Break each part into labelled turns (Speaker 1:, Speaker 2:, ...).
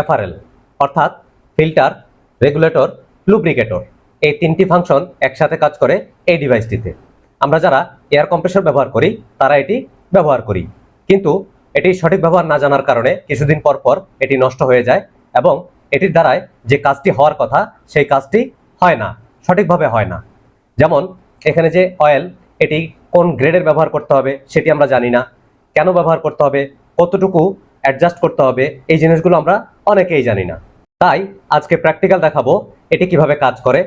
Speaker 1: এফআরএল অর্থাৎ filter regulator লুব্রিকেটর এই তিনটি ফাংশন একসাথে কাজ করে এই ডিভাইসটিতে আমরা যারা এয়ার কম্প্রেসর ব্যবহার করি, তারা এটি ব্যবহার করি। কিন্তু এটি সঠিক ব্যবহার না জানার কারণে কিছুদিন পর পর এটি নষ্ট হয়ে যায় এবং এটির দ্বারায় যে কাজটি হওয়ার কথা, সেই কাজটি হয় না, সঠিকভাবে হয় না। যেমন এখানে যে অয়েল এটি কোন গ্রেডের ব্যবহার করতে হবে, সেটি আমরা জানি না। কেন ব্যবহার করতে হবে? কতটুকু অ্যাডজাস্ট করতে হবে। এই জিনিসগুলো আমরা অনেকেই জানি না। তাই আজকে প্র্যাকটিক্যাল দেখাবো এটি কীভাবে কাজ করে,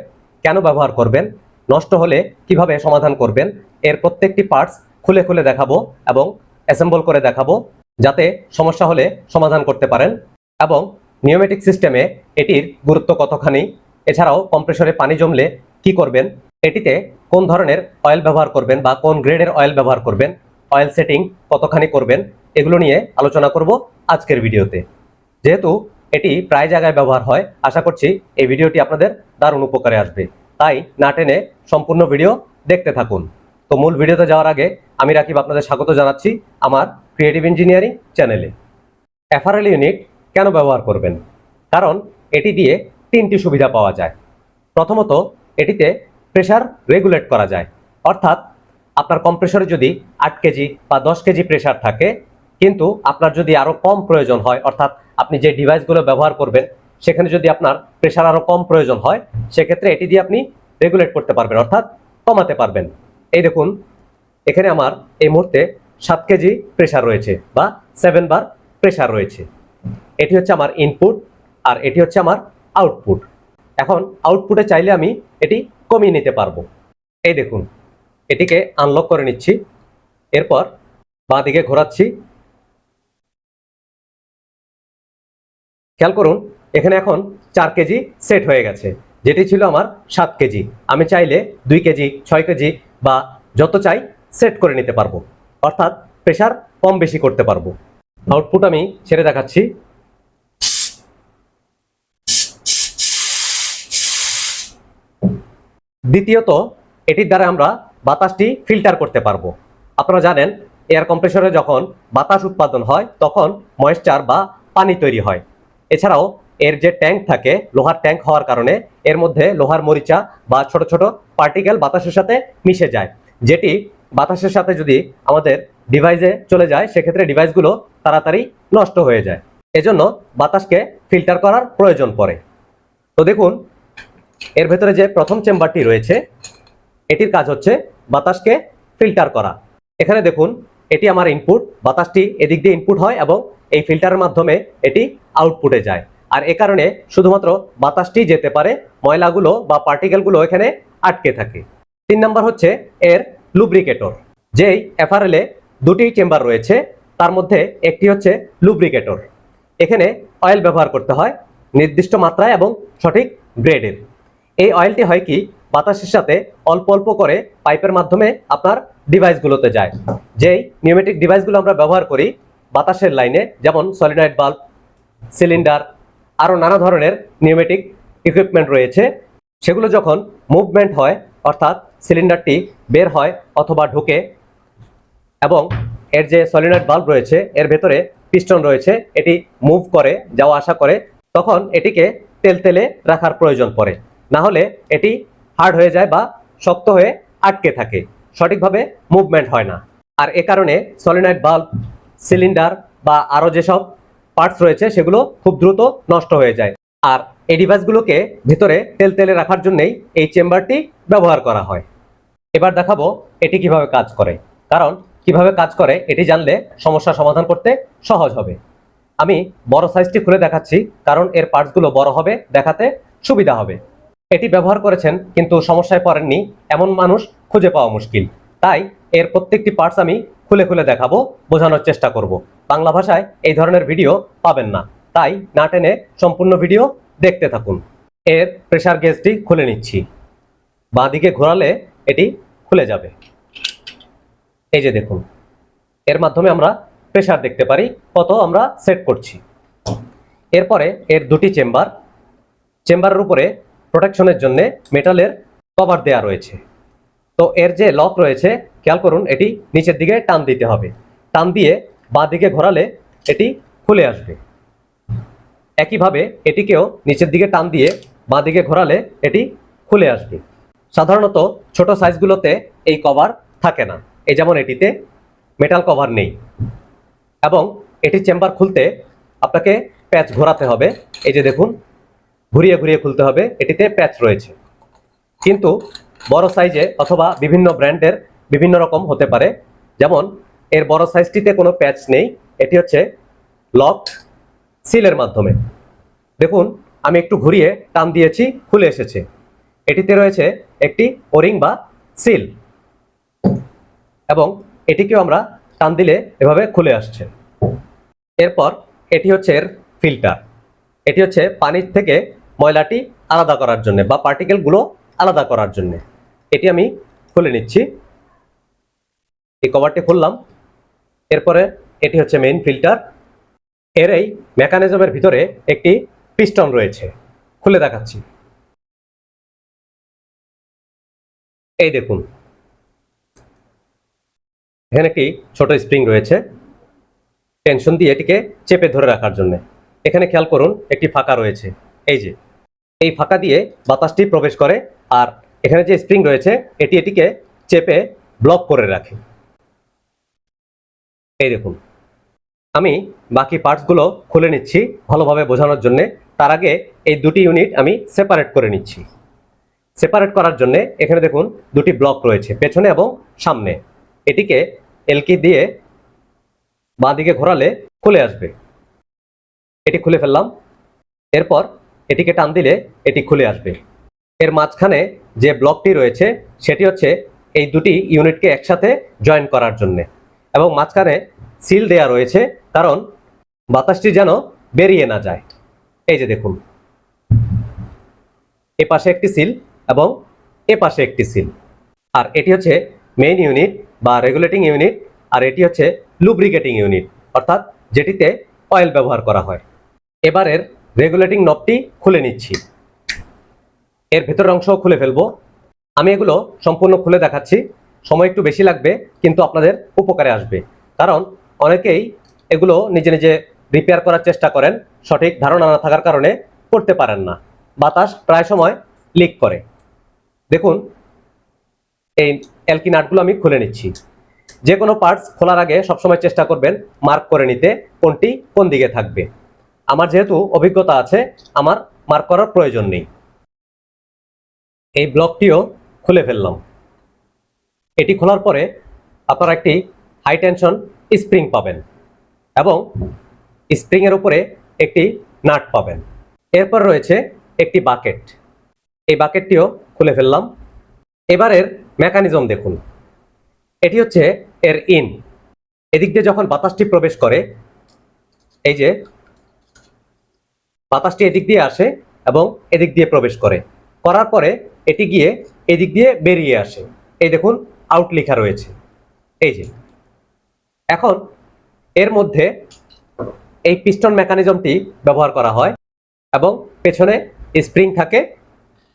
Speaker 1: কেন ব্যবহার করবেন, নষ্ট হলে কীভাবে সমাধান করবেন, এর প্রত্যেকটি পার্টস খুলে খুলে দেখাবো এবং অ্যাসেম্বল করে দেখাবো যাতে সমস্যা হলে সমাধান করতে পারেন এবং নিওমেটিক সিস্টেমে এটির গুরুত্ব কতখানি, এছাড়াও কম্প্রেসরে পানি জমলে কি করবেন, এটিতে কোন ধরনের অয়েল ব্যবহার করবেন বা কোন গ্রেডের অয়েল ব্যবহার করবেন অয়েল সেটিং কতখানি করবেন এগুলো নিয়ে আলোচনা করব আজকের ভিডিওতে। যেহেতু এটি প্রায় জায়গায় ব্যবহার হয়, আশা করছি এই ভিডিওটি আপনাদের দারুণ উপকারে আসবে। তাই না টেনে সম্পূর্ণ ভিডিও দেখতে থাকুন। তো মূল ভিডিওতে যাওয়ার আগে আমি রাকিব আপনাদের স্বাগত জানাচ্ছি আমার ক্রিয়েটিভ ইঞ্জিনিয়ারিং চ্যানেলে এফআরএল ইউনিট কেন ব্যবহার করবেন? কারণ এটি দিয়ে তিনটি সুবিধা পাওয়া যায়। প্রথমত, এটিতে প্রেশার রেগুলেট করা যায়। অর্থাৎ আপনার কম্প্রেসরে যদি আট কেজি বা দশ কেজি প্রেশার থাকে কিন্তু আপনার যদি আরও কম প্রয়োজন হয়, অর্থাৎ আপনি যে ডিভাইসগুলো ব্যবহার করবেন, সেখানে যদি আপনার প্রেশার আরও কম প্রয়োজন হয়, সেক্ষেত্রে এটি দিয়ে আপনি রেগুলেট করতে পারবেন, অর্থাৎ কমাতে পারবেন। এই দেখুন, এখানে আমার এই মুহূর্তে সাত কেজি প্রেশার রয়েছে বা সেভেন বার প্রেশার রয়েছে। এটি হচ্ছে আমার ইনপুট আর এটি হচ্ছে আমার আউটপুট এখন আউটপুটে চাইলে আমি এটি কমিয়ে নিতে পারব। এই দেখুন, এটিকে আনলক করে নিচ্ছি। এরপর বাঁ দিকে ঘোরাচ্ছি। খেয়াল করুন, এখানে এখন চার কেজি সেট হয়ে গেছে। যেটি ছিল আমার সাত কেজি। আমি চাইলে দুই কেজি, ছয় কেজি বা যত চাই সেট করে নিতে পারব। অর্থাৎ প্রেশার কম বেশি করতে পারব। আউটপুট আমি ছেড়ে দেখাচ্ছি। দ্বিতীয়ত, এটির দ্বারা আমরা বাতাসটি ফিল্টার করতে পারব। আপনারা জানেন এয়ার কম্প্রেসরে যখন বাতাস উৎপাদন হয়, তখন ময়েশ্চার বা পানি তৈরি হয়। এছাড়াও এর যে ট্যাঙ্ক থাকে, লোহার ট্যাঙ্ক হওয়ার কারণে এর মধ্যে লোহার মরিচা বা ছোট ছোট পার্টিকেল বাতাসের সাথে মিশে যায়। যেটি বাতাসের সাথে যদি আমাদের ডিভাইসে চলে যায়, সেক্ষেত্রে ডিভাইসগুলো তাড়াতাড়ি নষ্ট হয়ে যায়। এজন্য বাতাসকে ফিল্টার করার প্রয়োজন পড়ে। তো দেখুন, এর ভেতরে যে প্রথম চেম্বারটি রয়েছে, এটির কাজ হচ্ছে বাতাসকে ফিল্টার করা। এখানে দেখুন এটি আমার ইনপুট বাতাসটি এদিক দিয়ে ইনপুট হয় এবং এই ফিল্টারের মাধ্যমে এটি আউটপুটে যায়। আর এ কারণে শুধুমাত্র বাতাসটি যেতে পারে, ময়লাগুলো বা পার্টিকেলগুলো এখানে আটকে থাকে। তিন নাম্বার হচ্ছে এর লুব্রিকেটর যেই এফআরএল দুটি চেম্বার রয়েছে, তার মধ্যে একটি হচ্ছে লুব্রিকেটর এখানে অয়েল ব্যবহার করতে হয় নির্দিষ্ট মাত্রায় এবং সঠিক গ্রেডের এই অয়েলটি হয় কি? বাতাসের সাথে অল্প অল্প করে পাইপের মাধ্যমে আপনার ডিভাইসগুলোতে যায়। যেই নিউমেটিক ডিভাইসগুলো আমরা ব্যবহার করি, বাতাসের লাইনে, যেমন সলিনয়েড বাল্ব সিলিন্ডার আরও নানা ধরনের নিউমেটিক ইকুইপমেন্ট রয়েছে। সেগুলো যখন মুভমেন্ট হয়, অর্থাৎ সিলিন্ডারটি বের হয় অথবা ঢুকে, এবং এর যে সলিনয়েড বাল্ব রয়েছে, এর ভেতরে পিস্টন রয়েছে, এটি মুভ করে, যাওয়া আসা করে, তখন এটিকে তেলতেলে রাখার প্রয়োজন পড়ে। না হলে এটি হার্ড হয়ে যায় বা শক্ত হয়ে আটকে থাকে। সঠিকভাবে মুভমেন্ট হয় না। আর এ কারণে সলিনয়েড বাল্ব সিলিন্ডার বা আরও যেসব পার্টস রয়েছে, সেগুলো খুব দ্রুত নষ্ট হয়ে যায়। আর এই ডিভাইসগুলোকে ভিতরে তেল তেলে রাখার জন্যই এই চেম্বারটি ব্যবহার করা হয়। এবার দেখাবো এটি কীভাবে কাজ করে। কারণ কীভাবে কাজ করে, এটি জানলে সমস্যা সমাধান করতে সহজ হবে। আমি বড় সাইজটি খুলে দেখাচ্ছি, কারণ এর পার্টসগুলো বড় হবে, দেখাতে সুবিধা হবে। এটি ব্যবহার করেছেন, কিন্তু সমস্যায় পড়েননি এমন মানুষ খুঁজে পাওয়া মুশকিল। তাই এর প্রত্যেকটি পার্টস আমি খুলে খুলে দেখাবো, বোঝানোর চেষ্টা করব। বাংলা ভাষায় এই ধরনের ভিডিও পাবেন না। তাই না টেনে সম্পূর্ণ ভিডিও দেখতে থাকুন। এর প্রেশার গেজটি খুলে নিচ্ছি। বাঁ দিকে ঘোরালে এটি খুলে যাবে। এই যে দেখুন, এর মাধ্যমে আমরা প্রেশার দেখতে পারি, কত আমরা সেট করছি। এরপরে এর দুটি চেম্বার চেম্বারের উপরে প্রোটেকশনের জন্য মেটালের কভার দেয়া রয়েছে। তো এর যে লক রয়েছে, খেয়াল করুন, এটি নিচের দিকে টান দিতে হবে। টান দিয়ে বাঁ দিকে ঘোরালে এটি খুলে আসবে। একইভাবে এটিকেও নিচের দিকে টান দিয়ে বাঁ দিকে ঘোরালে এটি খুলে আসবে। সাধারণত ছোট সাইজগুলোতে এই কভার থাকে না। এই যেমন এটিতে মেটাল কভার নেই। এবং এটি চেম্বার খুলতে আপনাকে প্যাচ ঘোরাতে হবে। এই যে দেখুন, ঘুরিয়ে ঘুরিয়ে খুলতে হবে। এটিতে প্যাচ রয়েছে। কিন্তু বড় সাইজে অথবা বিভিন্ন ব্র্যান্ডের বিভিন্ন রকম হতে পারে। যেমন, এর বড় সাইজটিতে কোনো প্যাচ নেই। এটি হচ্ছে লক সিলের মাধ্যমে। দেখুন, আমি একটু ঘুরিয়ে টান দিয়েছি, খুলে এসেছে। এটিতে রয়েছে একটি ওরিং বা সিল। এবং এটিকেও আমরা টান দিলে এভাবে খুলে আসছে। এরপর, এটি হচ্ছে এর ফিল্টার। এটি হচ্ছে পানির থেকে ময়লাটি আলাদা করার জন্য বা পার্টিকেলগুলো আলাদা করার জন্য। এটি আমি খুলে নিচ্ছি। এই কভারটি খুললাম। এরপরে এটি হচ্ছে মেইন ফিল্টার এর এই মেকানিজমের ভিতরে একটি পিস্টন রয়েছে। খুলে দেখাচ্ছি। এই দেখুন। এখানে একটি ছোট স্প্রিং রয়েছে। টেনশন দিয়ে এটিকে চেপে ধরে রাখার জন্য। এখানে খেয়াল করুন, একটি ফাঁকা রয়েছে। এই যে, এই ফাঁকা দিয়ে বাতাসটি প্রবেশ করে আর এখানে যে স্প্রিং রয়েছে, এটি এটিকে চেপে ব্লক করে রাখে। এই দেখুন। আমি বাকি পার্টসগুলো খুলে নিচ্ছি ভালোভাবে বোঝানোর জন্যে। তার আগে এই দুটি ইউনিট আমি সেপারেট করে নিচ্ছি। সেপারেট করার জন্য এখানে দেখুন দুটি ব্লক রয়েছে, পেছনে এবং সামনে। এটিকে এলকি দিয়ে বাঁ দিকে ঘোরালে খুলে আসবে। এটি খুলে ফেললাম। এরপর এটিকে টান দিলে এটি খুলে আসবে। এর মাঝখানে যে ব্লকটি রয়েছে, সেটি হচ্ছে এই দুটি ইউনিটকে একসাথে জয়েন করার জন্য। এবং মাঝখানে সিল দেয়া রয়েছে, কারণ বাতাসটি যেন বেরিয়ে না যায়। এই যে দেখুন। এ পাশে একটি সিল এবং এ পাশে একটি সিল। আর এটি হচ্ছে মেইন ইউনিট বা রেগুলেটিং ইউনিট, আর এটি হচ্ছে লুব্রিকেটিং ইউনিট, অর্থাৎ যেটিতে অয়েল ব্যবহার করা হয়। এবারের রেগুলেটিং নবটি খুলে নিচ্ছি। এর ভেতরের অংশ খুলে ফেলব। আমি এগুলো সম্পূর্ণ খুলে দেখাচ্ছি। সময় একটু বেশি লাগবে, কিন্তু আপনাদের উপকারে আসবে। কারণ অনেকেই এগুলো নিজে নিজে রিপেয়ার করার চেষ্টা করেন, সঠিক ধারণা না থাকার কারণে করতে পারেন না। বাতাস প্রায় সময় লিক করে। দেখুন, এই এলকি নাটগুলো আমি খুলে নিচ্ছি। যে কোনো পার্টস খোলার আগে সবসময় চেষ্টা করবেন মার্ক করে নিতে, কোনটি কোন দিকে থাকবে। আমার যেহেতু অভিজ্ঞতা আছে, আমার মার্ক করার প্রয়োজন নেই। এই ব্লকটিও খুলে ফেললাম। এটি খোলার পরে আপনারা একটি হাই টেনশন স্প্রিং পাবেন এবং স্প্রিংয়ের উপরে একটি নাট পাবেন। এরপর রয়েছে একটি বাকেট এই বাকেটটিও খুলে ফেললাম। এবারের মেকানিজম দেখুন। এটি হচ্ছে এর ইন। এদিক দিয়ে যখন বাতাসটি প্রবেশ করে, এই যে বাতাসটি এদিক দিয়ে আসে এবং এদিক দিয়ে প্রবেশ করে। করার পরে এটি গিয়ে এদিক দিয়ে বেরিয়ে আসে। এই দেখুন আউট লেখা রয়েছে। এই যে। এখন এর মধ্যে এই পিস্টন মেকানিজমটি ব্যবহার করা হয় এবং পেছনে স্প্রিং থাকে,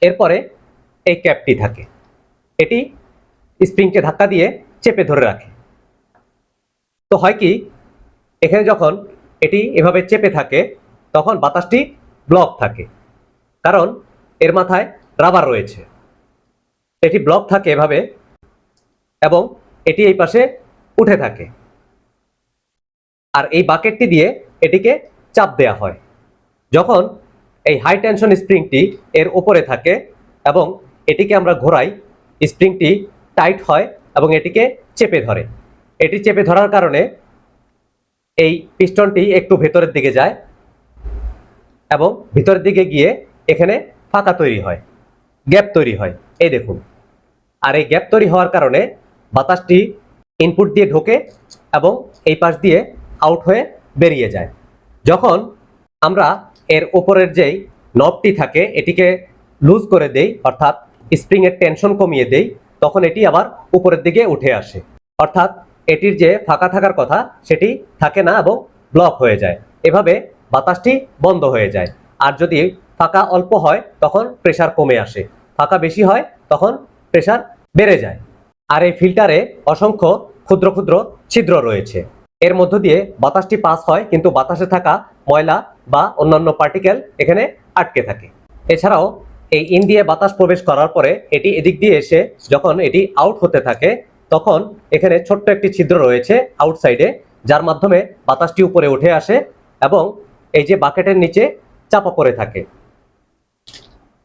Speaker 1: এরপরে এই ক্যাপটি থাকে। এটি স্প্রিংকে ধাক্কা দিয়ে চেপে ধরে রাখে। তো হয় কি, এখানে যখন এটি এভাবে চেপে থাকে, তখন বাতাসটি ব্লক থাকে। কারণ এর মাথায় রাবার রয়েছে। এটি ব্লক থাকে এভাবে এবং এটি এই পাশে উঠে থাকে। আর এই বাকেটটি দিয়ে এটিকে চাপ দেয়া হয়। যখন এই হাই টেনশন স্প্রিংটি এর উপরে থাকে এবং এটিকে আমরা ঘোরাই স্প্রিংটি টাইট হয় এবং এটিকে চেপে ধরে। এটি চেপে ধরার কারণে এই পিস্টনটি একটু ভেতরের দিকে যায় এবং ভিতরের দিকে গিয়ে এখানে ফাঁকা তৈরি হয়, গ্যাপ তৈরি হয়। এই দেখুন, আর এই গ্যাপ তৈরি হওয়ার কারণে বাতাসটি ইনপুট দিয়ে ঢোকে এবং এই পাশ দিয়ে আউট হয়ে বেরিয়ে যায়। যখন আমরা এর উপরের যেই নবটি থাকে, এটিকে লুজ করে দেই, অর্থাৎ স্প্রিংয়ের টেনশন কমিয়ে দেই, তখন এটি আবার উপরের দিকে উঠে আসে। অর্থাৎ এটির যে ফাঁকা থাকার কথা, সেটি থাকে না এবং ব্লক হয়ে যায়। এভাবে বাতাসটি বন্ধ হয়ে যায়। আর যদি ফাঁকা অল্প হয়, তখন প্রেসার কমে আসে। ফাঁকা বেশি হয়, তখন প্রেশার বেড়ে যায়। আর এই ফিল্টারে অসংখ্য ক্ষুদ্র ক্ষুদ্র ছিদ্র রয়েছে। এর মধ্য দিয়ে বাতাসটি পাস হয়, কিন্তু বাতাসে থাকা ময়লা বা অন্যান্য পার্টিকেল এখানে আটকে থাকে। এছাড়াও এই ইন দিয়ে বাতাস প্রবেশ করার পরে এটি এদিক দিয়ে এসে যখন এটি আউট হতে থাকে, তখন এখানে ছোট্ট একটি ছিদ্র রয়েছে আউটসাইডে যার মাধ্যমে বাতাসটি উপরে উঠে আসে এবং এই যে বাকেটের নিচে চাপা পড়ে থাকে।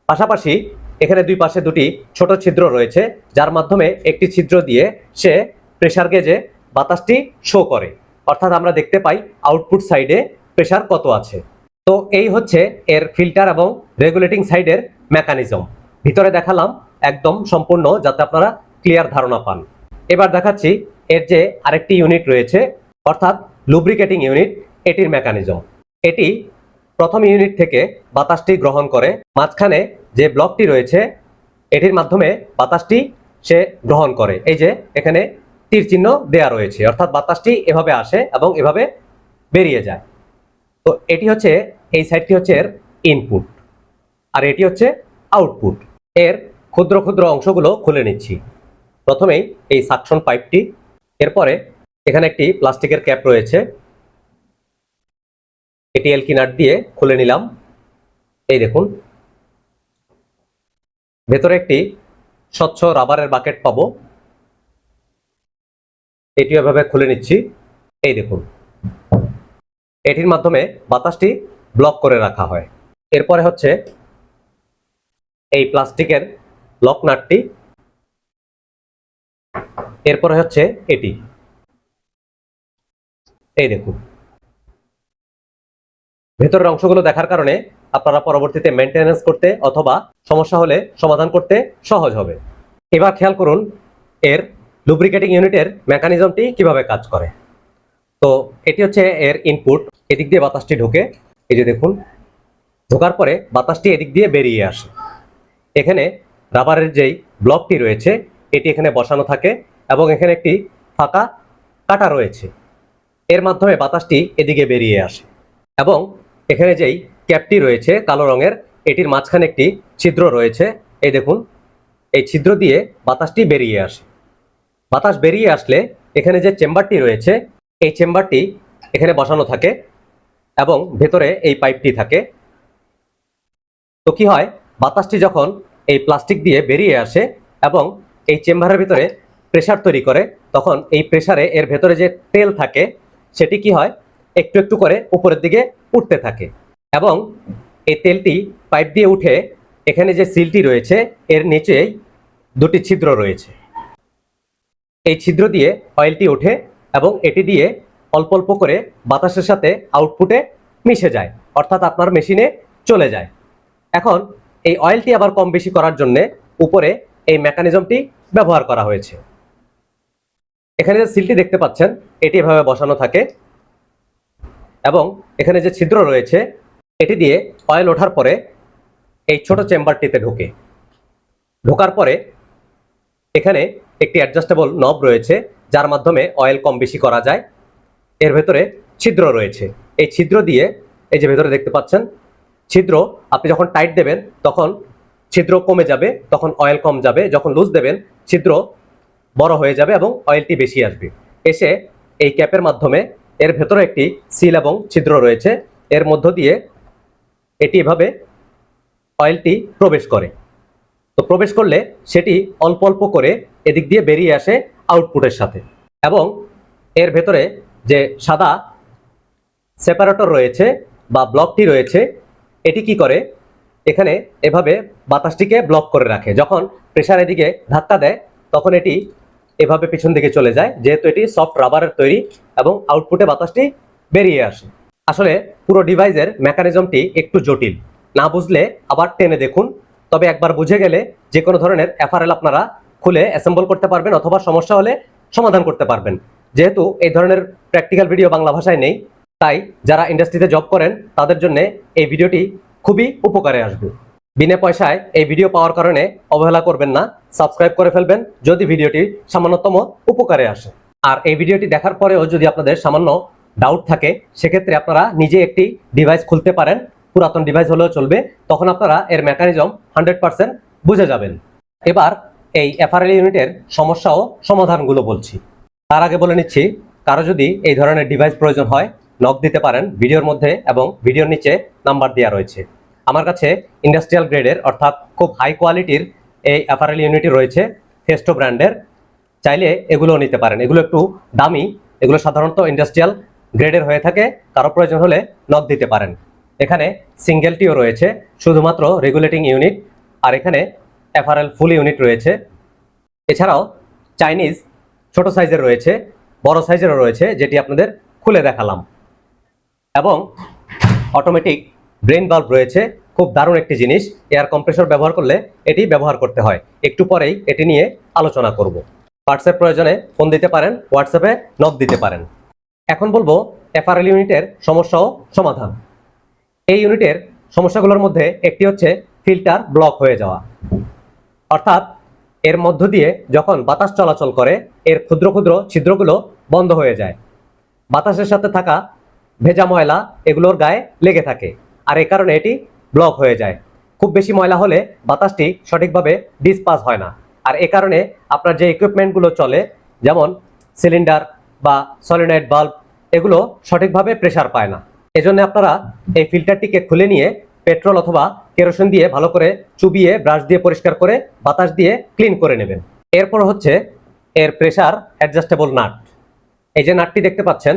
Speaker 1: পাশাপাশি এখানে দুই পাশে দুটি ছোট ছিদ্র রয়েছে, যার মাধ্যমে একটি ছিদ্র দিয়ে সে প্রেসার গেজে বাতাসটি শো করে। অর্থাৎ আমরা দেখতে পাই আউটপুট সাইডে প্রেসার কত আছে। তো এই হচ্ছে এর ফিল্টার এবং রেগুলেটিং সাইডের মেকানিজম ভিতরে দেখালাম একদম সম্পূর্ণ, যাতে আপনারা ক্লিয়ার ধারণা পান। এবার দেখাচ্ছি এর যে আরেকটি ইউনিট রয়েছে, অর্থাৎ লুব্রিকেটিং ইউনিট এটির মেকানিজম এটি প্রথম ইউনিট থেকে বাতাসটি গ্রহণ করে। মাঝখানে যে ব্লকটি রয়েছে, এটির মাধ্যমে বাতাসটি সে গ্রহণ করে। এই যে, এখানে তীর চিহ্ন দেয়া রয়েছে। অর্থাৎ বাতাসটি এভাবে আসে এবং এভাবে বেরিয়ে যায়। তো এটি হচ্ছে, এই সাইডটি হচ্ছে এর ইনপুট আর এটি হচ্ছে আউটপুট এর ক্ষুদ্র ক্ষুদ্র অংশগুলো খুলে নিচ্ছি। প্রথমেই এই সাকশন পাইপটি এরপরে এখানে একটি প্লাস্টিকের ক্যাপ রয়েছে। এটি এলকি নাট দিয়ে খুলে নিলাম। এই দেখুন। ভেতরে একটি স্বচ্ছ রাবারের বাকেট পাবো। এটি এভাবে খুলে নিচ্ছি। এই দেখুন। এটির মাধ্যমে বাতাসটি ব্লক করে রাখা হয়। এরপরে হচ্ছে এই প্লাস্টিকের লক নাটটি এরপরে হচ্ছে এটি। এই দেখুন। ভেতরের অংশগুলো দেখার কারণে আপনারা পরবর্তীতে মেনটেনেন্স করতে অথবা সমস্যা হলে সমাধান করতে সহজ হবে। এবার খেয়াল করুন, এর লুব্রিকেটিং ইউনিটের মেকানিজমটি কীভাবে কাজ করে। তো এটি হচ্ছে এর ইনপুট এদিক দিয়ে বাতাসটি ঢোকে। এই যে দেখুন, ঢোকার পরে বাতাসটি এদিক দিয়ে বেরিয়ে আসে। এখানে রাবারের যেই ব্লকটি রয়েছে, এটি এখানে বসানো থাকে এবং এখানে একটি ফাঁকা কাটা রয়েছে। এর মাধ্যমে বাতাসটি এদিকে বেরিয়ে আসে এবং এখানে যেই ক্যাপটি রয়েছে কালো রঙের, এটির মাঝখানে একটি ছিদ্র রয়েছে। এই দেখুন, এই ছিদ্র দিয়ে বাতাসটি বেরিয়ে আসে। বাতাস বেরিয়ে আসলে এখানে যে চেম্বারটি রয়েছে, এই চেম্বারটি এখানে বসানো থাকে এবং ভেতরে এই পাইপটি থাকে। তো কি হয়, বাতাসটি যখন এই প্লাস্টিক দিয়ে বেরিয়ে আসে এবং এই চেম্বারের ভিতরে প্রেশার তৈরি করে, তখন এই প্রেসারে এর ভেতরে যে তেল থাকে, সেটি কি হয় একটু একটু করে উপরের দিকে উঠতে থাকে। এবং এই তেলটি পাইপ দিয়ে উঠে এখানে যে সিলটি রয়েছে, এর নিচেই দুটি ছিদ্র রয়েছে। এই ছিদ্র দিয়ে অয়েলটি ওঠে এবং এটি দিয়ে অল্প অল্প করে বাতাসের সাথে আউটপুটে মিশে যায়, অর্থাৎ আপনার মেশিনে চলে যায়। এখন এই অয়েলটি আবার কম বেশি করার জন্য উপরে এই মেকানিজমটি ব্যবহার করা হয়েছে। এখানে যে সিলটি দেখতে পাচ্ছেন, এটি এভাবে বসানো থাকে। এবং এখানে যে ছিদ্র রয়েছে, এটি দিয়ে অয়েল ওঠার পরে এই ছোট চেম্বারটিতে ঢোকে। ঢোকার পরে এখানে একটি অ্যাডজাস্টেবল নব রয়েছে, যার মাধ্যমে অয়েল কম বেশি করা যায়। এর ভেতরে ছিদ্র রয়েছে। এই ছিদ্র দিয়ে, এই যে ভেতরে দেখতে পাচ্ছেন, ছিদ্র আপনি যখন টাইট দেবেন, তখন ছিদ্র কমে যাবে, তখন অয়েল কম যাবে। যখন লুজ দেবেন, ছিদ্র বড় হয়ে যাবে এবং অয়েলটি বেশি আসবে। এসে এই ক্যাপের মাধ্যমে এর ভেতরে একটি সিল এবং ছিদ্র রয়েছে। এর মধ্য দিয়ে এটি এভাবে অয়েলটি প্রবেশ করে। তো প্রবেশ করলে সেটি অল্প অল্প করে এদিক দিয়ে বেরিয়ে আসে আউটপুটের সাথে। এবং এর ভেতরে যে সাদা সেপারেটর রয়েছে বা ব্লকটি রয়েছে, এটি কি করে? এখানে এভাবে বাতাসটিকে ব্লক করে রাখে। যখন প্রেশার এদিকে ধাক্কা দেয়, তখন এটি এভাবে পিছন দিকে চলে যায়, যেহেতু এটি সফট রাবারের তৈরি এবং আউটপুটে বাতাসটি বেরিয়ে আসে। আসলে পুরো ডিভাইসের মেকানিজমটি একটু জটিল। না বুঝলে আবার টেনে দেখুন। তবে একবার বুঝে গেলে যে কোনো ধরনের এফআরএল আপনারা খুলে অ্যাসেম্বল করতে পারবেন অথবা সমস্যা হলে সমাধান করতে পারবেন। যেহেতু এই ধরনের প্র্যাকটিক্যাল ভিডিও বাংলা ভাষায় নেই, তাই যারা ইন্ডাস্ট্রিতে জব করেন, তাদের জন্য এই ভিডিওটি খুবই উপকারে আসবে। বিনা পয়সায় এই ভিডিও পাওয়ার কারণে অবহেলা করবেন না সাবস্ক্রাইব করে ফেলবেন যদি ভিডিওটি সামান্যতম উপকারে আসে। আর এই ভিডিওটি দেখার পরেও যদি আপনাদের সামান্য ডাউট থাকে, সেক্ষেত্রে আপনারা নিজে একটি ডিভাইস খুলতে পারেন। পুরাতন ডিভাইস হলেও চলবে, তখন আপনারা এর মেকানিজম হান্ড্রেড পার্সেন্ট বুঝে যাবেন। এবার এই এফআরএল ইউনিটের সমস্যা ও সমাধানগুলো বলছি। তার আগে বলে নিচ্ছি, কারও যদি এই ধরনের ডিভাইস প্রয়োজন হয় নক দিতে পারেন ভিডিওর মধ্যে এবং ভিডিওর নিচে নাম্বার দেওয়া রয়েছে। আমার কাছে ইন্ডাস্ট্রিয়াল গ্রেডের অর্থাৎ খুব হাই কোয়ালিটির এই অ্যাপারেল ইউনিটি রয়েছে ফেস্টো ব্র্যান্ডের চাইলে এগুলো নিতে পারেন। এগুলো একটু দামি, এগুলো সাধারণত ইন্ডাস্ট্রিয়াল গ্রেডের হয়ে থাকে। কারও প্রয়োজন হলে নক দিতে পারেন। এখানে সিঙ্গেলটিও রয়েছে, শুধুমাত্র রেগুলেটিং ইউনিট আর এখানে অ্যাপারেল ফুল ইউনিট রয়েছে। এছাড়াও চাইনিজ ছোট সাইজের রয়েছে, বড় সাইজেরও রয়েছে, যেটি আপনাদের খুলে দেখালাম। এবং অটোমেটিক ব্রেন বাল্ব রয়েছে। খুব দারুণ একটি জিনিস। এয়ার কম্প্রেসর ব্যবহার করলে এটি ব্যবহার করতে হয়। একটু পরেই এটি নিয়ে আলোচনা করব। হোয়াটসঅ্যাপ প্রয়োজনে ফোন দিতে পারেন হোয়াটসঅ্যাপে নক দিতে পারেন। এখন বলব এফআরএল ইউনিটের সমস্যা ও সমাধান। এই ইউনিটের সমস্যাগুলোর মধ্যে একটি হচ্ছে ফিল্টার ব্লক হয়ে যাওয়া। অর্থাৎ এর মধ্য দিয়ে যখন বাতাস চলাচল করে, এর ক্ষুদ্র ক্ষুদ্র ছিদ্রগুলো বন্ধ হয়ে যায়। বাতাসের সাথে থাকা ভেজা ময়লা এগুলোর গায়ে লেগে থাকে। আর এই কারণে এটি ব্লক হয়ে যায়। খুব বেশি ময়লা হলে বাতাসটি সঠিকভাবে ডিসপাস হয় না। আর এ কারণে আপনার যে ইকুইপমেন্টগুলো চলে, যেমন সিলিন্ডার বা সলিনয়েড বাল্ব এগুলো সঠিকভাবে প্রেশার পায় না। এজন্য আপনারা এই ফিল্টারটিকে খুলে নিয়ে পেট্রোল অথবা কেরোসিন দিয়ে ভালো করে চুবিয়ে ব্রাশ দিয়ে পরিষ্কার করে, বাতাস দিয়ে ক্লিন করে নেবেন। এরপর হচ্ছে এর প্রেশার অ্যাডজাস্টেবল নাট। এই যে নাটটি দেখতে পাচ্ছেন,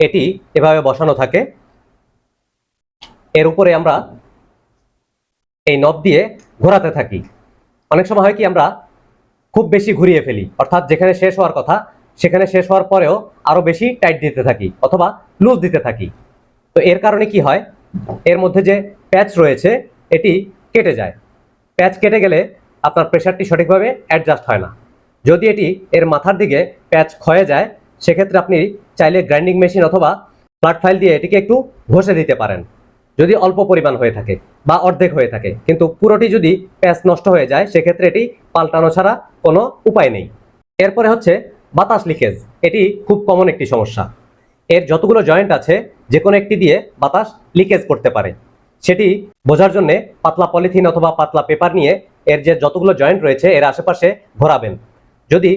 Speaker 1: এটি এভাবে বসানো থাকে। এর উপরে আমরা এই নব দিয়ে ঘোরাতে থাকি। অনেক সময় হয় কি, আমরা খুব বেশি ঘুরিয়ে ফেলি। অর্থাৎ যেখানে শেষ হওয়ার কথা, সেখানে শেষ হওয়ার পরেও আরও বেশি টাইট দিতে থাকি অথবা লুজ দিতে থাকি। তো এর কারণে কি হয়, এর মধ্যে যে প্যাচ রয়েছে, এটি কেটে যায়। প্যাচ কেটে গেলে আপনার প্রেশারটি সঠিকভাবে অ্যাডজাস্ট হয় না। যদি এটি এর মাথার দিকে প্যাচ ক্ষয়ে যায়, সেক্ষেত্রে আপনি চাইলে গ্রাইন্ডিং মেশিন অথবা ফ্লাট ফাইল দিয়ে এটিকে একটু ঘষে দিতে পারেন। যদি অল্প পরিমাণ হয়ে থাকে বা অর্ধেক হয়ে থাকে, কিন্তু পুরোটি যদি প্যাচ নষ্ট হয়ে যায়, সেক্ষেত্রে এটি পাল্টানো ছাড়া কোনো উপায় নেই। এরপরে হচ্ছে বাতাস লিকেজ। এটি খুব কমন একটি সমস্যা। এর যতগুলো জয়েন্ট আছে যে কোনো একটি দিয়ে বাতাস লিকেজ করতে পারে। সেটি বোঝার জন্যে পাতলা পলিথিন অথবা পাতলা পেপার নিয়ে এর যে যতগুলো জয়েন্ট রয়েছে, এর আশেপাশে ঘোরাবেন। যদি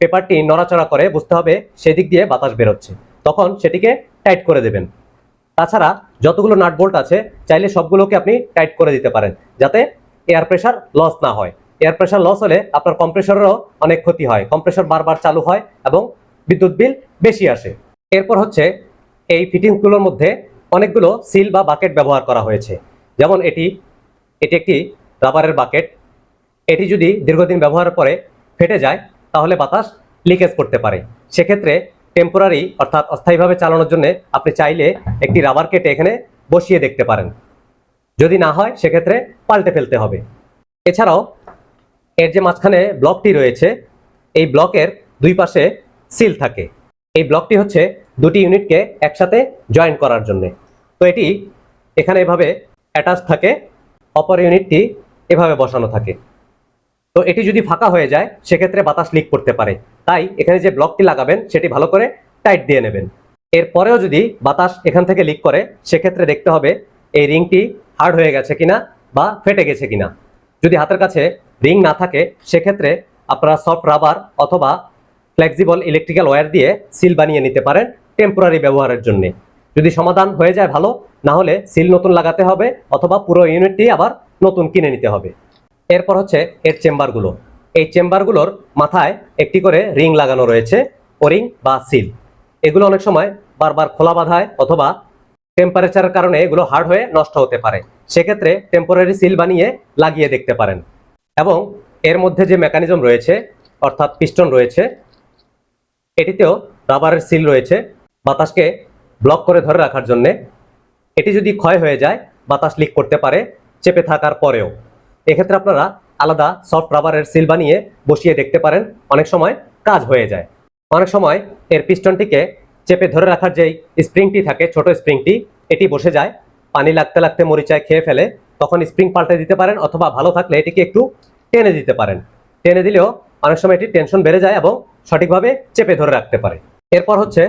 Speaker 1: পেপারটি নড়াচড়া করে, বুঝতে হবে সেদিক দিয়ে বাতাস বেরোচ্ছে, তখন সেটিকে টাইট করে দেবেন। তাছাড়া যতগুলো নাট বোল্ট আছে, চাইলে সবগুলোকে আপনি টাইট করে দিতে পারেন, যাতে এয়ার প্রেশার লস না হয়। এয়ার প্রেশার লস হলে আপনার কম্প্রেসরেরও অনেক ক্ষতি হয়। কম্প্রেসর বারবার চালু হয় এবং বিদ্যুৎ বিল বেশি আসে। এরপর হচ্ছে এই ফিটিংসগুলোর মধ্যে অনেকগুলো সিল বা বাকেট ব্যবহার করা হয়েছে। যেমন এটি এটি একটি রাবারের বাকেট। এটি যদি দীর্ঘদিন ব্যবহারের পরে ফেটে যায়, তাহলে বাতাস লিকেজ করতে পারে। সেক্ষেত্রে টেম্পোরারি অর্থাৎ অস্থায়ীভাবে চালানোর জন্য আপনি চাইলে একটি রাবার কেটে এখানে বসিয়ে দেখতে পারেন। যদি না হয়, সেক্ষেত্রে পাল্টে ফেলতে হবে। এছাড়াও, এর যে মাঝখানে ব্লকটি রয়েছে, এই ব্লকের দুই পাশে সিল থাকে। এই ব্লকটি হচ্ছে দুটি ইউনিটকে একসাথে জয়েন করার জন্য। তো এটি এখানে এভাবে অ্যাটাচ থাকে, অপর ইউনিটটি এভাবে বসানো থাকে। তো এটি যদি ফাঁকা হয়ে যায়, সেক্ষেত্রে বাতাস লিক করতে পারে। তাই এখানে যে ব্লকটি লাগাবেন, সেটি ভালো করে টাইট দিয়ে নেবেন। এরপরেও যদি বাতাস এখান থেকে লিক করে, সেক্ষেত্রে দেখতে হবে এই রিংটি হার্ড হয়ে গেছে কিনা বা ফেটে গেছে কিনা। যদি হাতের কাছে রিং না থাকে, সেক্ষেত্রে আপনারা সফট রাবার অথবা ফ্লেক্সিবল ইলেকট্রিক্যাল ওয়্যার দিয়ে সিল বানিয়ে নিতে পারেন টেম্পোরারি ব্যবহারের জন্য। যদি সমাধান হয়ে যায় ভালো, না হলে সিল নতুন লাগাতে হবে অথবা পুরো ইউনিটটি আবার নতুন কিনে নিতে হবে। এরপর হচ্ছে এর চেম্বারগুলো এই চেম্বারগুলোর মাথায় একটি করে রিং লাগানো রয়েছে ওরিং বা সিল। এগুলো অনেক সময় বারবার খোলা বাঁধায় অথবা টেম্পারেচারের কারণে এগুলো হার্ড হয়ে নষ্ট হতে পারে। সেক্ষেত্রে টেম্পোরারি সিল বানিয়ে লাগিয়ে দেখতে পারেন। এবং এর মধ্যে যে মেকানিজম রয়েছে, অর্থাৎ পিস্টন রয়েছে, এটিতেও রাবারের সিল রয়েছে বাতাসকে ব্লক করে ধরে রাখার জন্যে। এটি যদি ক্ষয় হয়ে যায়, বাতাস লিক করতে পারে, চেপে থাকার পরেও। এক্ষেত্রে আপনারা আলাদা সফট রাবারের সিল বানিয়ে বসিয়ে দেখতে পারেন, অনেক সময় কাজ হয়ে যায়। অনেক সময় এর পিস্টনটিকে চেপে ধরে রাখার যেই স্প্রিংটি থাকে, ছোট স্প্রিংটি এটি বসে যায়, পানি লাগতে লাগতে মরিচায় খেয়ে ফেলে, তখন স্প্রিং পাল্টে দিতে পারেন অথবা ভালো থাকলে এটিকে একটু টেনে দিতে পারেন। টেনে দিলেও অনেক সময় এটি টেনশন বেড়ে যায় এবং সঠিকভাবে চেপে ধরে রাখতে পারে। এরপর হচ্ছে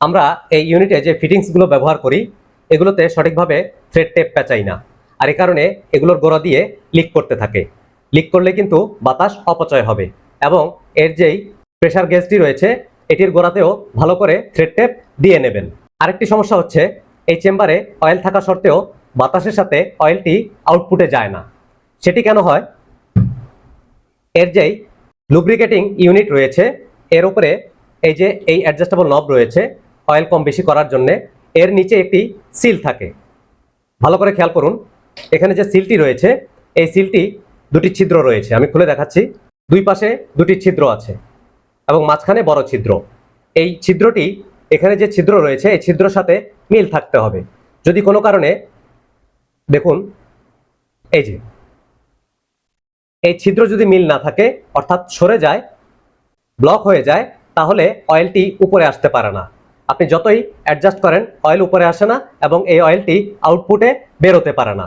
Speaker 1: আমরা এই ইউনিটে যে ফিটিংসগুলো ব্যবহার করি, এগুলোতে সঠিকভাবে থ্রেড টেপ পেঁচাই না। আর এই কারণে এগুলোর গোড়া দিয়ে লিক করতে থাকে। লিক করলে কিন্তু বাতাস অপচয় হবে এবং এর যেই প্রেসার গ্যাসটি রয়েছে, এটির গোড়াতেও ভালো করে থ্রেড টেপ দিয়ে নেবেন। আরেকটি সমস্যা হচ্ছে, এই চেম্বারে অয়েল থাকা সত্ত্বেও বাতাসের সাথে অয়েলটি আউটপুটে যায় না। সেটি কেন হয়? এর যেই লুব্রিকেটিং ইউনিট রয়েছে, এর উপরে এই যে এই অ্যাডজাস্টেবল নব রয়েছে অয়েল কম বেশি করার জন্যে এর নিচে একটি সিল থাকে। ভালো করে খেয়াল করুন এখানে যে সিলটি রয়েছে, এই সিলটি দুটি ছিদ্র রয়েছে। আমি খুলে দেখাচ্ছি। দুই পাশে দুটি ছিদ্র আছে এবং মাঝখানে বড় ছিদ্র। এই ছিদ্রটি, এখানে যে ছিদ্র রয়েছে, এই ছিদ্রের সাথে মিল থাকতে হবে। যদি কোনো কারণে, দেখুন, এই যে, এই ছিদ্র যদি মিল না থাকে, অর্থাৎ সরে যায়, ব্লক হয়ে যায়, তাহলে অয়েলটি উপরে আসতে পারে না। আপনি যতই অ্যাডজাস্ট করেন, অয়েল উপরে আসে না এবং এই অয়েলটি আউটপুটে বেরোতে পারে না।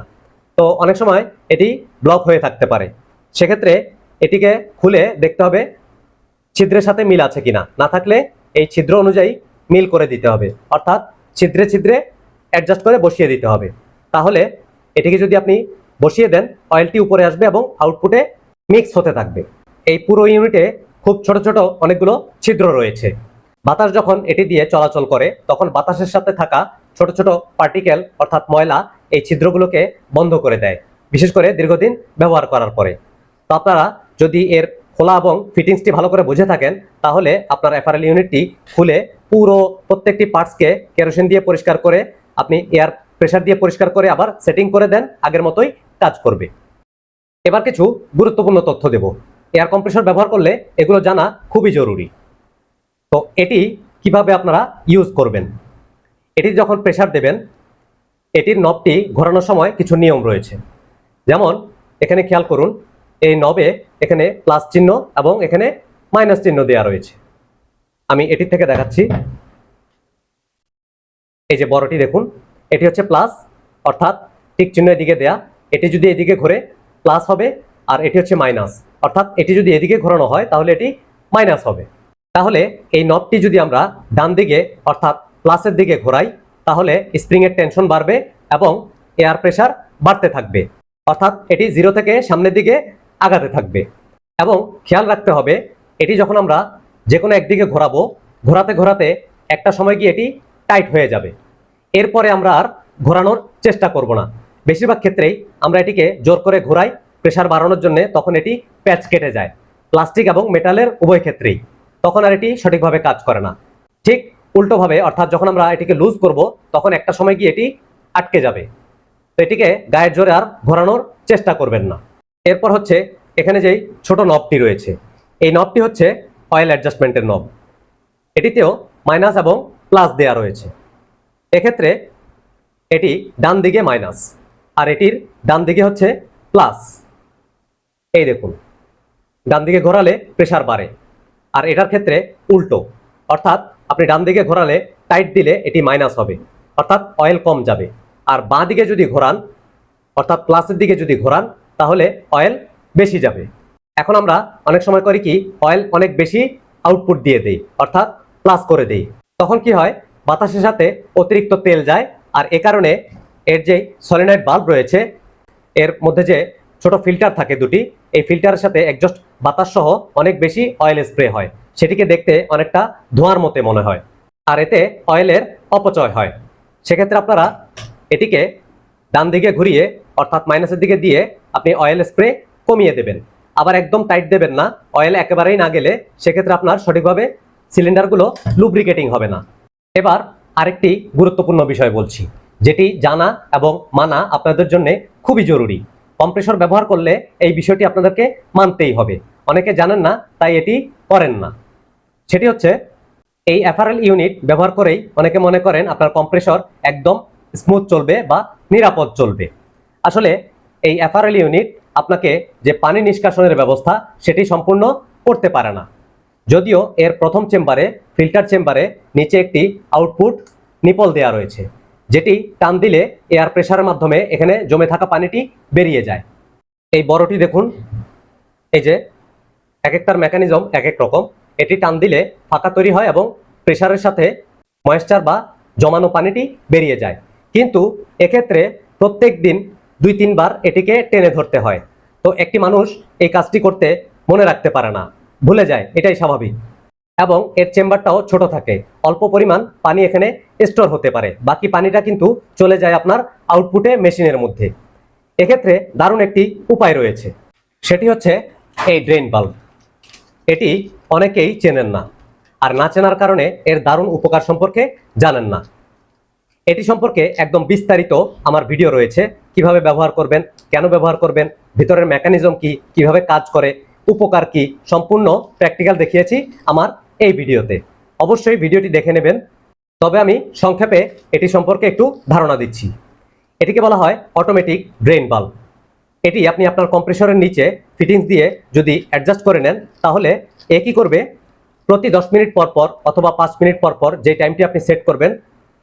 Speaker 1: তো অনেক সময় এটি ব্লক হয়ে থাকতে পারে। সেক্ষেত্রে এটিকে খুলে দেখতে হবে ছিদ্রের সাথে মিল আছে কিনা। না থাকলে এই ছিদ্র অনুযায়ী মিল করে দিতে হবে। অর্থাৎ ছিদ্রে ছিদ্রে অ্যাডজাস্ট করে বসিয়ে দিতে হবে। তাহলে এটিকে যদি আপনি বসিয়ে দেন অয়েলটি উপরে আসবে এবং আউটপুটে মিক্স হতে থাকবে। এই পুরো ইউনিটে খুব ছোট ছোট অনেকগুলো ছিদ্র রয়েছে। বাতাস যখন এটি দিয়ে চলাচল করে, তখন বাতাসের সাথে থাকা ছোট ছোট পার্টিকেল অর্থাৎ ময়লা এই ছিদ্রগুলোকে বন্ধ করে দেয়, বিশেষ করে দীর্ঘদিন ব্যবহার করার পরে। তো আপনারা যদি এর খোলা এবং ফিটিংসটি ভালো করে বুঝে থাকেন, তাহলে আপনার অ্যাপারেল ইউনিটটি খুলে পুরো প্রত্যেকটি পার্টসকে কেরোসিন দিয়ে পরিষ্কার করে, আপনি এয়ার প্রেশার দিয়ে পরিষ্কার করে আবার সেটিং করে দেন, আগের মতোই কাজ করবে। এবার কিছু গুরুত্বপূর্ণ তথ্য দেব। এয়ার কম্প্রেসর ব্যবহার করলে এগুলো জানা খুবই জরুরি। তো এটি কীভাবে আপনারা ইউজ করবেন? এটি যখন প্রেসার দেবেন এটির নবটি ঘোরানোর সময় কিছু নিয়ম রয়েছে। যেমন, এখানে খেয়াল করুন, এই নবে এখানে প্লাস চিহ্ন এবং এখানে মাইনাস চিহ্ন দেওয়া রয়েছে। আমি এটির থেকে দেখাচ্ছি। এই যে বড়টি দেখুন, এটি হচ্ছে প্লাস, অর্থাৎ টিক চিহ্ন এদিকে দেয়া। এটি যদি এদিকে ঘুরে, প্লাস হবে, আর এটি হচ্ছে মাইনাস। অর্থাৎ এটি যদি এদিকে ঘোরানো হয়, তাহলে এটি মাইনাস হবে। তাহলে এই নবটি যদি আমরা ডান দিকে অর্থাৎ প্লাসের দিকে ঘোরাই তাহলে স্প্রিংয়ের টেনশন বাড়বে এবং এয়ার প্রেসার বাড়তে থাকবে। অর্থাৎ এটি জিরো থেকে সামনের দিকে আগাতে থাকবে। এবং খেয়াল রাখতে হবে, এটি যখন আমরা যে কোনো একদিকে ঘোরাবো, ঘোরাতে ঘোরাতে একটা সময় গিয়ে এটি টাইট হয়ে যাবে। এরপরে আমরা আর ঘোরানোর চেষ্টা করব না। বেশিরভাগ ক্ষেত্রেই আমরা এটিকে জোর করে ঘোরাই প্রেশার বাড়ানোর জন্য তখন এটি প্যাচ কেটে যায়। প্লাস্টিক এবং মেটালের উভয় ক্ষেত্রেই। তখন আর এটি সঠিকভাবে কাজ করে না। ঠিক উল্টোভাবে, অর্থাৎ যখন আমরা এটিকে লুজ করব, তখন একটা সময় গিয়ে এটি আটকে যাবে। তো এটিকে গায়ের জোরে আর ঘোরানোর চেষ্টা করবেন না। এরপর হচ্ছে, এখানে যেই ছোট নবটি রয়েছে, এই নবটি হচ্ছে অয়েল অ্যাডজাস্টমেন্টের নব এটিতেও মাইনাস এবং প্লাস দেয়া রয়েছে। এক্ষেত্রে এটি ডান দিকে মাইনাস আর এটির ডান দিকে হচ্ছে প্লাস এই দেখুন, ডান দিকে ঘোরালে প্রেসার বাড়ে, আর এটার ক্ষেত্রে উল্টো, অর্থাৎ আপনি ডান দিকে ঘোরালে টাইট দিলে এটি মাইনাস হবে। অর্থাৎ অয়েল কম যাবে। আর বাঁ দিকে যদি ঘোরান, অর্থাৎ প্লাসের দিকে যদি ঘোরান, তাহলে অয়েল বেশি যাবে। এখন আমরা অনেক সময় করি কি অয়েল অনেক বেশি আউটপুট দিয়ে দেই, অর্থাৎ প্লাস করে দেই। তখন কি হয়, বাতাসের সাথে অতিরিক্ত তেল যায়, আর এ কারণে এর যে সলিনাইট বাল্ব রয়েছে, এর মধ্যে যে ছোট ফিল্টার থাকে দুটি, এই ফিল্টারের সাথে একজস্ট বাতাস সহ অনেক বেশি অয়েল স্প্রে হয়। সেটিকে দেখতে অনেকটা ধোঁয়ার মতে মনে হয়। আর এতে অয়েলের অপচয় হয়। সেক্ষেত্রে আপনারা এটিকে ডান দিকে ঘুরিয়ে, অর্থাৎ মাইনাসের দিকে দিয়ে আপনি অয়েল স্প্রে কমিয়ে দেবেন। আবার একদম টাইট দেবেন না। অয়েল একেবারেই না গেলে সেক্ষেত্রে আপনার সঠিকভাবে সিলিন্ডারগুলো লুব্রিকেটিং হবে না। এবার আরেকটি গুরুত্বপূর্ণ বিষয় বলছি, যেটি জানা এবং মানা আপনাদের জন্য খুবই জরুরি। কম্প্রেসর ব্যবহার করলে এই বিষয়টি আপনাদেরকে মানতেই হবে। অনেকে জানেন না, তাই এটি করেন না। সেটি হচ্ছে এই অ্যাপারেল ইউনিট ব্যবহার করেই অনেকে মনে করেন আপনার কম্প্রেসর একদম স্মুথ চলবে বা নিরাপদ চলবে। আসলে এই অ্যাপারেল ইউনিট আপনাকে যে পানি নিষ্কাশনের ব্যবস্থা সেটি সম্পূর্ণ করতে পারে না। যদিও এর প্রথম চেম্বারে ফিল্টার চেম্বারে নিচে একটি আউটপুট নিপল দেওয়া রয়েছে, যেটি টান দিলে এয়ার প্রেশারের মাধ্যমে এখানে জমে থাকা পানিটি বেরিয়ে যায়। এই বড়টি দেখুন, এই যে এক একটার মেকানিজম এক এক রকম। এটি টান দিলে ফাঁকা তৈরি হয় এবং প্রেশারের সাথে ময়েশ্চার বা জমানো পানিটি বেরিয়ে যায়। কিন্তু এক্ষেত্রে প্রত্যেক দিন দুই তিনবার এটিকে টেনে ধরতে হয়। তো একটি মানুষ এই কাজটি করতে মনে রাখতে পারে না। ভুলে যায়, এটাই স্বাভাবিক। এবং এর চেম্বারটাও ছোট থাকে। অল্প পরিমাণ পানি এখানে স্টোর হতে পারে। বাকি পানিটা কিন্তু চলে যায় আপনার আউটপুটে মেশিনের মধ্যে। এক্ষেত্রে দারুণ একটি উপায় রয়েছে। সেটি হচ্ছে এই ড্রেন বাল্ব। এটি অনেকেই চেনেন না। আর না চেনার কারণে এর দারুণ উপকার সম্পর্কে জানেন না। এটি সম্পর্কে একদম বিস্তারিত আমার ভিডিও রয়েছে। কীভাবে ব্যবহার করবেন, কেন ব্যবহার করবেন, ভিতরের মেকানিজম কি, কীভাবে কাজ করে, উপকার কি, সম্পূর্ণ প্র্যাকটিক্যাল দেখিয়েছি আমার এই ভিডিওতে। অবশ্যই ভিডিওটি দেখে নেবেন। তবে আমি সংক্ষেপে এটি সম্পর্কে একটু ধারণা দিচ্ছি। এটিকে বলা হয় অটোমেটিক ড্রেন বাল্ব এটি আপনি আপনার কম্প্রেসরের নিচে ফিটিংস দিয়ে যদি অ্যাডজাস্ট করে নেন, তাহলে এ কি করবে? প্রতি দশ মিনিট পর পর অথবা পাঁচ মিনিট পর পর যে টাইমটি আপনি সেট করবেন,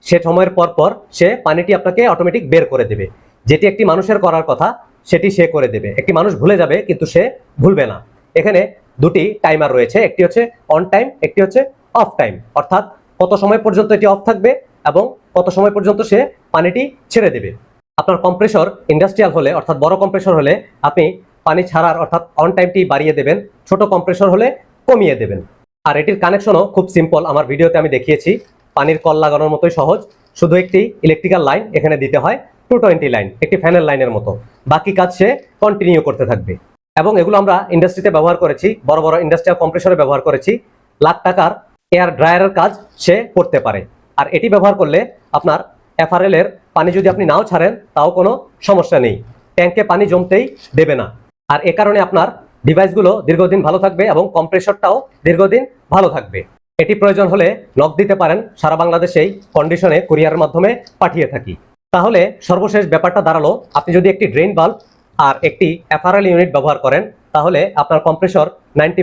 Speaker 1: সে সময়ের পর পর সে পানিটি আপনাকে অটোমেটিক বের করে দেবে। যেটি একটি মানুষের করার কথা, সেটি সে করে দেবে। একটি মানুষ ভুলে যাবে, কিন্তু সে ভুলবে না। এখানে দুটি টাইমার রয়েছে, একটি হচ্ছে অন টাইম একটি হচ্ছে অফ টাইম অর্থাৎ কত সময় পর্যন্ত এটি অফ থাকবে এবং কত সময় পর্যন্ত সে পানিটি ছেড়ে দেবে। আপনার কম্প্রেসর ইন্ডাস্ট্রিয়াল হলে, অর্থাৎ বড় কম্প্রেসর হলে, আপনি পানি ছাড়ার, অর্থাৎ অন টাইমটি বাড়িয়ে দেবেন। ছোট কম্প্রেসর হলে কমিয়ে দেবেন। আর এটির কানেকশনও খুব সিম্পল আমার ভিডিওতে আমি দেখিয়েছি। পানির কল লাগানোর মতোই সহজ, শুধু একটি ইলেকট্রিক্যাল লাইন এখানে দিতে হয় টু টোয়েন্টি লাইন একটি ফ্যানের লাইনের মতো। বাকি কাজ সে কন্টিনিউ করতে থাকবে। এবং এগুলো আমরা ইন্ডাস্ট্রিতে ব্যবহার করেছি, বড় বড় ইন্ডাস্ট্রিয়াল কম্প্রেসরে ব্যবহার করেছি। লাখ টাকার এয়ার ড্রায়ারের কাজ সে করতে পারে। আর এটি ব্যবহার করলে আপনার এফআরএল এর পানি যদি আপনি নাও ছাড়েন, তাও কোনো সমস্যা নেই। ট্যাঙ্কে পানি জমতেই দেবে না। আর এ কারণে আপনার ডিভাইসগুলো দীর্ঘদিন ভালো থাকবে এবং কম্প্রেসরটাও দীর্ঘদিন ভালো থাকবে। এটি প্রয়োজন হলে নক দিতে পারেন, সারা বাংলাদেশেই কন্ডিশনে কুরিয়ারের মাধ্যমে পাঠিয়ে থাকি। তাহলে সর্বশেষ ব্যাপারটা দাঁড়াল, আপনি যদি একটি ড্রেন বাল্ব আর একটি এফআরএল ইউনিট ব্যবহার করেন, তাহলে আপনার কম্প্রেসর নাইনটি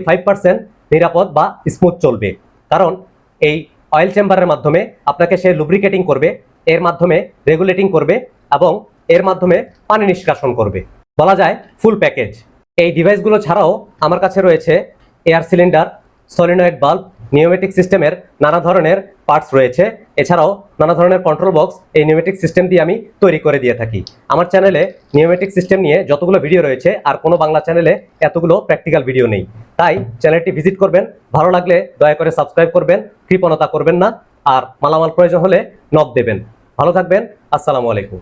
Speaker 1: নিরাপদ বা স্মুথ চলবে। কারণ এই অয়েল চেম্বারের মাধ্যমে আপনাকে সে লুব্রিকেটিং করবে, এর মাধ্যমে রেগুলেটিং করবে এবং এর মাধ্যমে পানি নিষ্কাশন করবে। বলা যায় ফুল প্যাকেজ এই ডিভাইসগুলো ছাড়াও আমার কাছে রয়েছে এয়ার সিলিন্ডার, সলিনয়েড বাল্ব, নিউমেটিক সিস্টেমের নানা ধরনের পার্টস রয়েছে। এছাড়াও নানা ধরনের কন্ট্রোল বক্স এই নিউমেটিক সিস্টেম দিয়ে আমি তৈরি করে দিয়ে থাকি। আমার চ্যানেলে নিউমেটিক সিস্টেম নিয়ে যতগুলো ভিডিও রয়েছে, আর কোনো বাংলা চ্যানেলে এতগুলো প্র্যাকটিক্যাল ভিডিও নেই। তাই চ্যানেলটি ভিজিট করবেন, ভালো লাগলে দয়া করে সাবস্ক্রাইব করবেন, কৃপণতা করবেন না, আর মালামাল প্রয়োজন হলে নক দেবেন। ভালো থাকবেন, আসসালামু আলাইকুম।